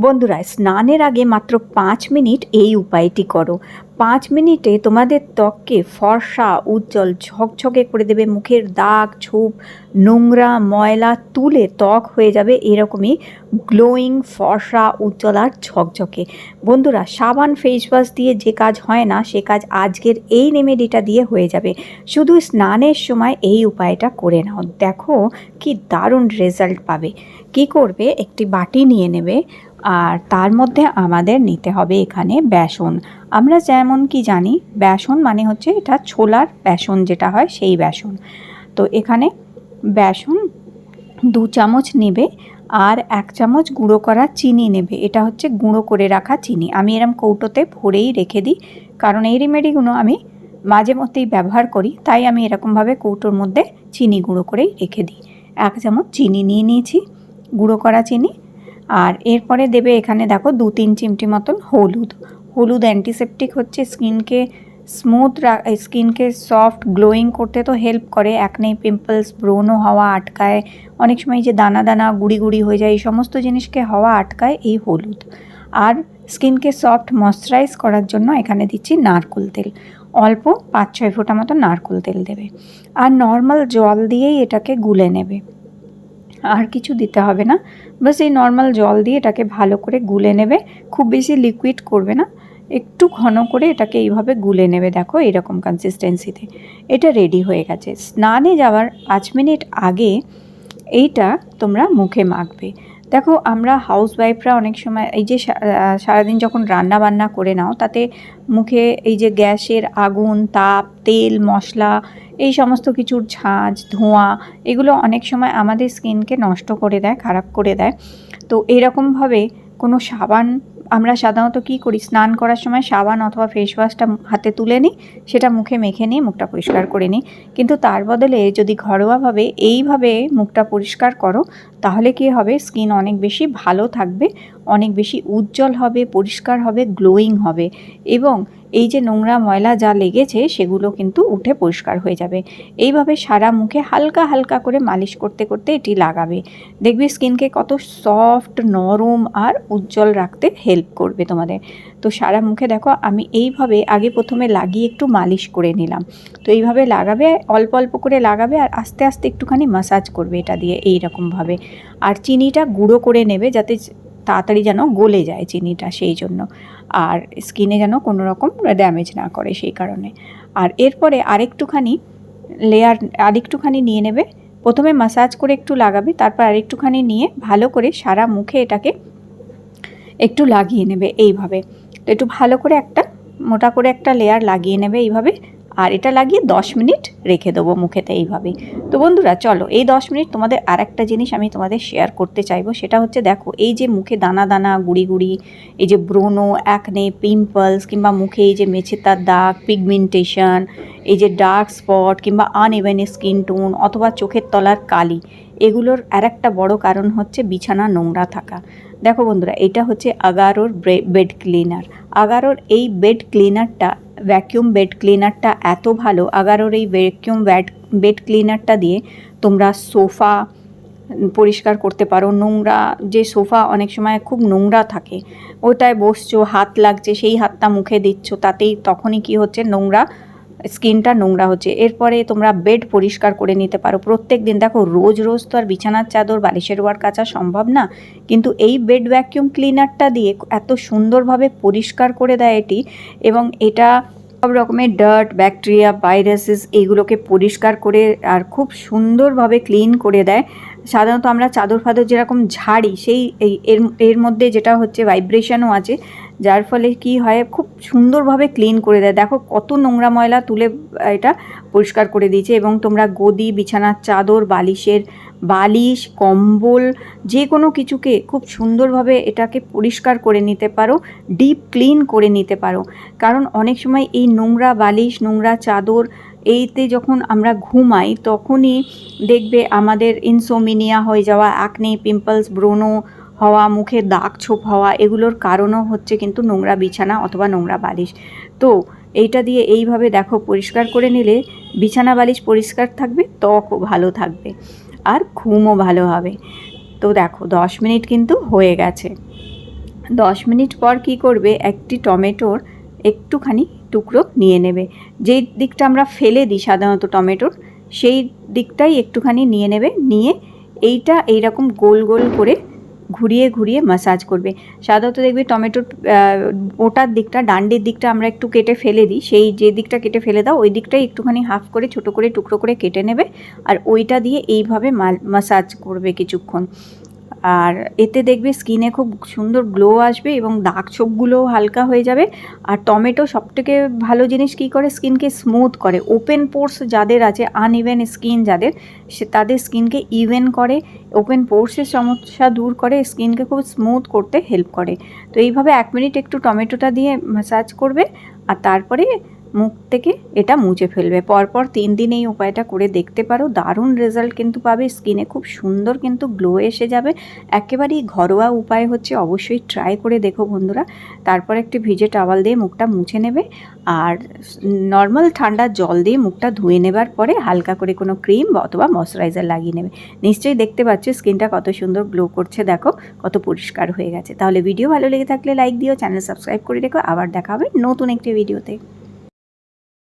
বন্ধুরা, স্নানের আগে মাত্র পাঁচ মিনিট এই উপায়টি করো। পাঁচ মিনিটে তোমাদের ত্বককে ফর্সা, উজ্জ্বল, ঝকঝকে করে দেবে। মুখের দাগ, ছোপ, নোংরা, ময়লা তুলে ত্বক হয়ে যাবে এরকমই গ্লোয়িং ফর্সা, উজ্জ্বল আর ঝকঝকে। বন্ধুরা, সাবান ফেস ওয়াশ দিয়ে যে কাজ হয় না, সে কাজ আজকের এই রেমেডিটা দিয়ে হয়ে যাবে। শুধু স্নানের সময় এই উপায়টা করে নাও। দেখো কি দারুণ রেজাল্ট পাবে। কি করবে? একটি বাটি নিয়ে নেবে। আর তার মধ্যে আমাদের নিতে হবে এখানে বেসন। আমরা যেমন কি জানি, বেসন মানে হচ্ছে এটা ছোলার বেসন যেটা হয় সেই বেসন। তো এখানে বেসন দু চামচ নেবে আর এক চামচ গুঁড়ো করা চিনি নেবে। এটা হচ্ছে গুঁড়ো করে রাখা চিনি। আমি এরম কৌটোতে ভরেই রেখে দিই, কারণ এই রেমেডিগুলো আমি মাঝে মধ্যেই ব্যবহার করি, তাই আমি এরকমভাবে কৌটোর মধ্যে চিনি গুঁড়ো করেই রেখে দিই। এক চামচ চিনি নিয়ে নিয়েছি, গুঁড়ো করা চিনি আর এরপরে দেবে এখানে দেখো দু তিন চিমটি মতন হলুদ। হলুদ অ্যান্টিসেপটিক হচ্ছে স্কিনকে স্মুথ স্কিনকে সফট গ্লোয়িং করতে তো হেল্প করে একনে পিম্পলস ব্রোনও হওয়া আটকায়। অনেক সময় যে দানা দানা, গুড়ি গুড়ি হয়ে যায়, এই সমস্ত জিনিসকে হওয়া আটকায় এই হলুদ। আর স্কিনকে সফট ময়শ্চারাইজ করার জন্য এখানে দিচ্ছি নারকোল তেল। অল্প পাঁচ ছয় ফোঁটা মতো নারকোল তেল দেবে। আর নর্মাল জল দিয়েই এটাকে গুলে নেবে। আর কিছু দিতে হবে না। বাস এই নর্মাল জল দিয়ে এটাকে ভালো করে গুলে নেবে। খুব বেশি লিকুইড করবে না। একটু ঘন করে এটাকে এইভাবে গুলে নেবে। দেখো এরকম কনসিস্টেন্সিতে এটা রেডি হয়ে গেছে। স্নানে যাওয়ার পাঁচ মিনিট আগে এইটা তোমরা মুখে মাখবে। দেখো আমরা হাউস ওয়াইফরা অনেক সময় এই যে সারাদিন যখন রান্না বান্না করে নাও, তাতে মুখে এই যে গ্যাসের আগুন, তাপ, তেল, মশলা এই সমস্ত কিছুর ঝাঁঝ ধোঁয়া এগুলো অনেক সময় আমাদের স্কিনকে নষ্ট করে দেয়, খারাপ করে দেয়। তো এরকমভাবে কোনো সাবান, আমরা সাধারণত কী করি? স্নান করার সময় সাবান অথবা ফেস ওয়াশটা হাতে তুলে নিই, সেটা মুখে মেখে নিয়ে মুখটা পরিষ্কার করে নিই। কিন্তু তার বদলে যদি ঘরোয়াভাবে এইভাবে মুখটা পরিষ্কার করো, তাহলে কী হবে? স্কিন অনেক বেশি ভালো থাকবে, অনেক বেশি উজ্জ্বল হবে, পরিষ্কার হবে গ্লোয়িং হবে। এবং এই যে নোংরা ময়লা যা লেগেছে সেগুলো কিন্তু উঠে পরিষ্কার হয়ে যাবে। এইভাবে সারা মুখে হালকা হালকা করে মালিশ করতে করতে এটি লাগাবে। দেখবে স্কিনকে কত সফট, নরম আর উজ্জ্বল রাখতে হেল্প করবে তোমাদের। তো সারা মুখে দেখো, আমি এইভাবে আগে প্রথমে লাগিয়ে একটু মালিশ করে নিলাম। তো এইভাবে লাগাবে, অল্প অল্প করে লাগাবে আর আস্তে আস্তে একটুখানি মাসাজ করবে এটা দিয়ে এই রকমভাবে আর চিনিটা গুঁড়ো করে নেবে যাতে তাড়াতাড়ি যেন গলে যায় চিনিটা সেই জন্য। আর স্কিনে যেন কোনো রকম ড্যামেজ না করে সেই কারণে। আর এরপরে আরেকটুখানি লেয়ার আরেকটুখানি নিয়ে নেবে। প্রথমে মাসাজ করে একটু লাগাবে, তারপর আরেকটুখানি নিয়ে ভালো করে সারা মুখে এটাকে একটু লাগিয়ে নেবে এইভাবে। তো একটু ভালো করে একটা, মোটা করে একটা লেয়ার লাগিয়ে নেবে এইভাবে। আর এটা লাগিয়ে দশ মিনিট রেখে দেবো মুখেতে এইভাবেই। তো বন্ধুরা, চলো, এই দশ মিনিট তোমাদের আর একটা জিনিস আমি তোমাদের শেয়ার করতে চাইব। সেটা হচ্ছে দেখো, এই যে মুখে দানা দানা, গুড়ি গুড়ি, এই যে ব্রোনো অ্যাকনে পিম্পলস কিংবা মুখে এই যে মেছেতার দাগ পিগমেন্টেশন এই যে ডার্ক স্পট কিংবা আনইভেন স্কিন টোন অথবা চোখের তলার কালি, এগুলোর আর একটা বড় কারণ হচ্ছে বিছানা নোংরা থাকা। দেখো বন্ধুরা, এটা হচ্ছে আগারোর বেড ক্লিনার আগারোর এই বেড ক্লিনারটা ভ্যাকিউম বেড ক্লিনারটা এত ভালো, আগারোর এই ভ্যাকিউম ব্যাড বেড ক্লিনারটা দিয়ে তোমরা সোফা পরিষ্কার করতে পারো। নোংরা, যে সোফা অনেক সময় খুব নোংরা থাকে, ওটায় বসছো, হাত লাগছে, সেই হাতটা মুখে দিচ্ছ, তাতেই তখনই কি হচ্ছে, নোংরা স্কিনটা নোংরা হচ্ছে। এরপরে তোমরা বেড পরিষ্কার করে নিতে পারো। প্রত্যেক দিন দেখো, রোজ রোজ তো আর বিছানার চাদর, বালিশের ওয়ার কাচা সম্ভব না। কিন্তু এই বেড ভ্যাকিউম ক্লিনারটা দিয়ে এত সুন্দরভাবে পরিষ্কার করে দেয় এটি এবং এটা সব রকমের ডার্ট, ব্যাকটেরিয়া, ভাইরাসেস এইগুলোকে পরিষ্কার করে আর খুব সুন্দরভাবে ক্লিন করে দেয়। সাধারণত আমরা চাদর ফাদর যেরকম ঝাড়ি, সেই এর এর মধ্যে যেটা হচ্ছে ভাইব্রেশনও আছে। যার ফলে কি হয়, খুব সুন্দরভাবে ক্লিন করে দেয়। দেখো কত নোংরা ময়লা তুলে এটা পরিষ্কার করে দিয়েছে এবং তোমরা গদি, বিছানার চাদর, বালিশের বালিশ, কম্বল যে কোনো কিছুকে খুব সুন্দরভাবে এটাকে পরিষ্কার করে নিতে পারো ডিপ ক্লিন করে নিতে পারো। কারণ অনেক সময় এই নোংরা বালিশ, নোংরা চাদর, এইতে যখন আমরা ঘুমাই, তখনই দেখবে আমাদের ইনসোমিনিয়া হয়ে যাওয়া একনে পিম্পলস ব্রোনো হওয়া, মুখে দাগ ছোপ হওয়া, এগুলোর কারণও হচ্ছে কিন্তু নোংরা বিছানা অথবা নোংরা বালিশ। তো এইটা দিয়ে এইভাবে দেখো পরিষ্কার করে নিলে বিছানা বালিশ পরিষ্কার থাকবে ত্বকও ভালো থাকবে আর ঘুমও ভালো হবে। তো দেখো দশ মিনিট কিন্তু হয়ে গেছে। দশ মিনিট পর কি করবে? একটি টমেটোর একটুখানি টুকরো নিয়ে নেবে। যেই দিকটা আমরা ফেলে দিই সাধারণত টমেটোর, সেই দিকটাই একটুখানি নিয়ে নেবে। নিয়ে এইটা এইরকম গোল গোল করে ঘুরিয়ে ঘুরিয়ে মাসাজ করবে। সাধারণত দেখবে টমেটোর ওটার দিকটা, ডান্ডির দিকটা আমরা একটু কেটে ফেলে দিই। সেই যে দিকটা কেটে ফেলে দাও, ওই দিকটাই একটুখানি হাফ করে ছোট করে টুকরো করে কেটে নেবে। আর ওইটা দিয়ে এইভাবে মাসাজ করবে কিছুক্ষণ। আর এতে দেখবে স্কিনে খুব সুন্দর গ্লো আসবে এবং দাগ ছোপগুলোও হালকা হয়ে যাবে। আর টমেটো সবথেকে ভালো জিনিস কী করে? স্কিনকে স্মুথ করে। ওপেন পোর্স যাদের আছে আনইভেন স্কিন যাদের, সে তাদের স্কিনকে ইভেন করে। ওপেন পোর্সের সমস্যা দূর করে স্কিনকে খুব স্মুথ করতে হেল্প করে। তো এইভাবে এক মিনিট একটু টমেটোটা দিয়ে ম্যাসাজ করবে, আর তারপরে মুখ থেকে এটা মুছে ফেলবে। পরপর তিন দিন এই উপায়টা করে দেখতে পারো, দারুণ রেজাল্ট কিন্তু পাবে। স্কিনে খুব সুন্দর কিন্তু গ্লো এসে যাবে। একেবারেই ঘরোয়া উপায় হচ্ছে অবশ্যই ট্রাই করে দেখো বন্ধুরা। তারপর একটি ভিজে টাওয়াল দিয়ে মুখটা মুছে নেবে আর নর্মাল ঠান্ডা জল দিয়ে মুখটা ধুয়ে নেবার পরে হালকা করে কোনো ক্রিম অথবা ময়শ্চারাইজার লাগিয়ে নেবে। নিশ্চয়ই দেখতে পাচ্ছ স্কিনটা কত সুন্দর গ্লো করছে, দেখো কত পরিষ্কার হয়ে গেছে। তাহলে ভিডিও ভালো লেগে থাকলে লাইক দিও চ্যানেল সাবস্ক্রাইব করে রেখো। আবার দেখা হবে নতুন একটি ভিডিওতে